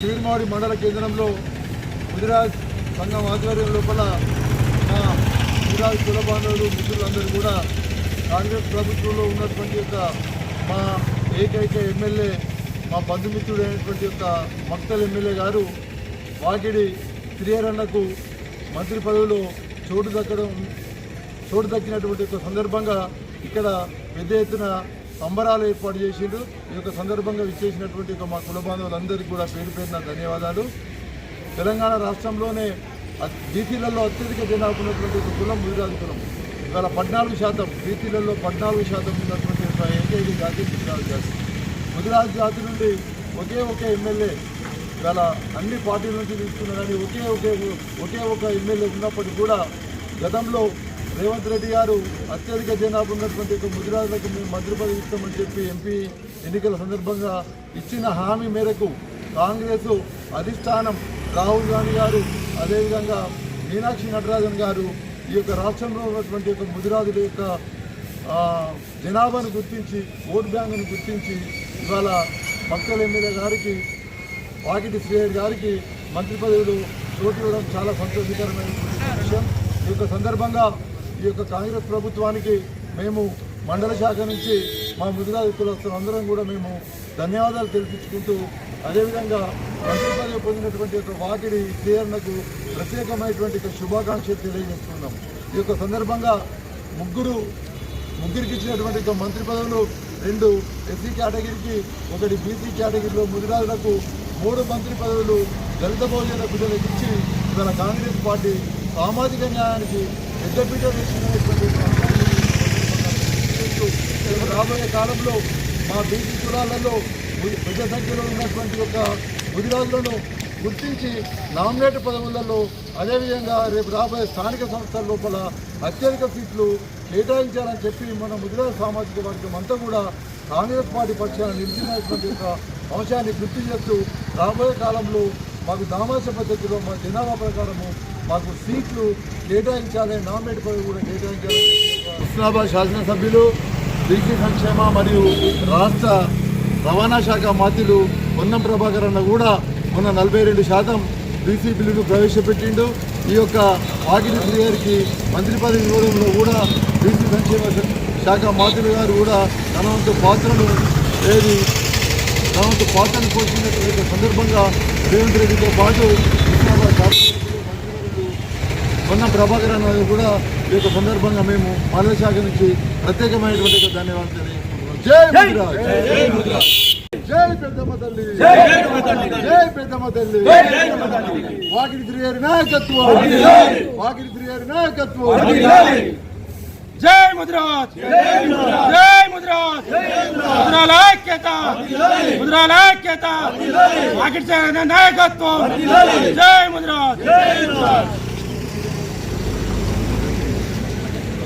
చీరుమాడి మండల కేంద్రంలో గుజరాత్ సంఘం ఆధ్వర్యం లోపల మా గుజరాత్ కులబాంధవులు మిత్రులందరూ కూడా కాంగ్రెస్ ప్రభుత్వంలో ఉన్నటువంటి యొక్క మా ఏకైక ఎమ్మెల్యే మా బంధుమిత్రుడైనటువంటి యొక్క మక్తల్ ఎమ్మెల్యే గారు వాకిడి త్రియరన్నకు మంత్రి పదవిలో చోటు దక్కడం చోటు దక్కినటువంటి ఒక సందర్భంగా ఇక్కడ పెద్ద ఎత్తున సంబరాలు ఏర్పాటు చేసిండు. ఈ యొక్క సందర్భంగా విచ్చేసినటువంటి ఒక మా కుల బాంధవులందరికీ కూడా పేరు పేరున ధన్యవాదాలు. తెలంగాణ రాష్ట్రంలోనే బీసీలలో అత్యధిక జనాభా ఉన్నటువంటి ఒక కులం గుజరాత్ కులం. ఇవాళ పద్నాలుగు శాతం బీసీలలో పద్నాలుగు శాతం ఉన్నటువంటి ఒక ఏకైక జాతి గుజరాత్ జాతి. గుజరాత్ జాతి నుండి ఒకే ఒక ఎమ్మెల్యే ఇవాళ అన్ని పార్టీల నుంచి తీసుకున్న కానీ ఒకే ఒకే ఒకే ఒక ఎమ్మెల్యే ఉన్నప్పటికీ కూడా గతంలో రేవంత్ రెడ్డి గారు అత్యధిక జనాభా ఉన్నటువంటి ఒక మేము మంత్రి పదవి ఇస్తామని చెప్పి ఎంపీ ఎన్నికల సందర్భంగా ఇచ్చిన హామీ మేరకు కాంగ్రెస్ అధిష్టానం రాహుల్ గాంధీ గారు అదేవిధంగా మీనాక్షి నటరాజన్ గారు ఈ యొక్క రాష్ట్రంలో ఉన్నటువంటి యొక్క ముదిరాజుల యొక్క జనాభాను గుర్తించి ఓట్ బ్యాంకును గుర్తించి ఇవాళ మక్కల ఎమ్మెల్యే గారికి వాకిటి శ్రేయర్ గారికి మంత్రి పదవులు చోటు ఇవ్వడం చాలా సంతోషకరమైన విషయం. ఈ యొక్క సందర్భంగా ఈ యొక్క కాంగ్రెస్ ప్రభుత్వానికి మేము మండల శాఖ నుంచి మా ముదిరాజు కులస్తులు అందరం కూడా మేము ధన్యవాదాలు తెలిపించుకుంటూ అదేవిధంగా మంత్రి పదవి పొందినటువంటి యొక్క వాకిడి తీరణకు ప్రత్యేకమైనటువంటి శుభాకాంక్షలు తెలియజేస్తున్నాం. ఈ యొక్క సందర్భంగా ముగ్గురు ముగ్గురికి ఇచ్చినటువంటి ఒక మంత్రి పదవులు రెండు ఎస్సీ కేటగిరీకి ఒకటి బీసీ కేటగిరీలో ముదిరాజులకు మూడు మంత్రి పదవులు దళిత బహుజన బిడ్డలకు ఇచ్చి ఇవాళ కాంగ్రెస్ పార్టీ సామాజిక న్యాయానికి పెద్దపీట రేపు రాబోయే కాలంలో మా బీసీ కులాలలో పెద్ద సంఖ్యలో ఉన్నటువంటి ఒక ముదిరాజులను గుర్తించి నామినేట్ పదవులలో అదేవిధంగా రేపు రాబోయే స్థానిక సంస్థల లోపల అత్యధిక సీట్లు కేటాయించాలని చెప్పి మన ముదిరాజు సామాజిక వర్గం అంతా కూడా కాంగ్రెస్ పార్టీ పక్షాన నిలిచినటువంటి యొక్క అంశాన్ని గుర్తు చేస్తూ రాబోయే కాలంలో మాకు దామాస పద్ధతిలో మా జనాభా ప్రకారము మాకు సీట్లు కేటాయించాలని నామినేట్ కూడా కేటాయించాలి హుస్నాబాద్ శాసనసభ్యులు బీసీ సంక్షేమ మరియు రాష్ట్ర రవాణా శాఖ మంత్రులు పొన్నం ప్రభాకర్ అన్న కూడా మొన్న నలభై రెండు శాతం బీసీ బిల్లును ప్రవేశపెట్టిండు. ఈ యొక్క వాకిటి శ్రీగారికి మంత్రి పదవి ఇవ్వడంలో కూడా బీసీ సంక్షేమ శాఖ మంత్రులు గారు కూడా తన వంతు పాత్రను ఏది తన వంతు పాత్రను పోషించినటువంటి సందర్భంగా రేవంత్ రెడ్డితో పాటు హుస్నాబాద్ శాసనసభ్యులు మొన్న ప్రభాకర్ అన్న కూడా ఈ యొక్క సందర్భంగా మేము మానవ శాఖ నుంచి ప్రత్యేకమైనటువంటి ధన్యవాదాలు తెలియజేస్తున్నాం. జై ముద్రాజ్. జై పెద్దమ్మ తల్లి. జై పెద్దమ్మ తల్లి. వాకిరి త్రియారి నాయకత్వం. వాకిరి త్రియారి నాయకత్వం. జై ముద్రాజ్. జై ముద్రాజ్. ముద్రాల ఐక్యత. ముద్రాల ఐక్యత. వాకిట్ నాయకత్వం. జై ముద్రాజ్.